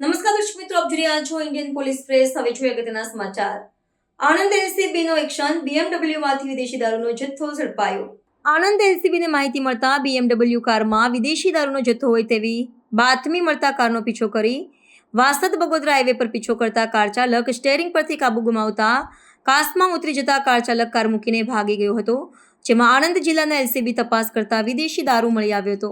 નમસ્કાર દર્શક મિત્રો, આપ જોઈ રહ્યા છો ઇન્ડિયન પોલીસ પ્રેસ હવે જોઈએ અગત્યના સમાચાર. આણંદ એલસીબી નો એક્શન બીએમડબલ્યુ માંથી વિદેશી દારૂનો જથ્થો ઝડપાયો. આણંદ એલસીબી ને માહિતી મળતા બીએમડબલ્યુ કારમાં વિદેશી દારૂનો જથ્થો હોય તેવી બાતમી મળતા કારનો પીછો કરી વાસદ બગોદરા હાઈવે પર પીછો કરતા કાર ચાલક સ્ટેરિંગ પરથી કાબુ ગુમાવતા કાસમાં ઉતરી જતા કાર ચાલક કાર મૂકીને ભાગી ગયો હતો. જેમાં આણંદ જિલ્લાના એલસીબી તપાસ કરતા વિદેશી દારૂ મળી આવ્યો હતો.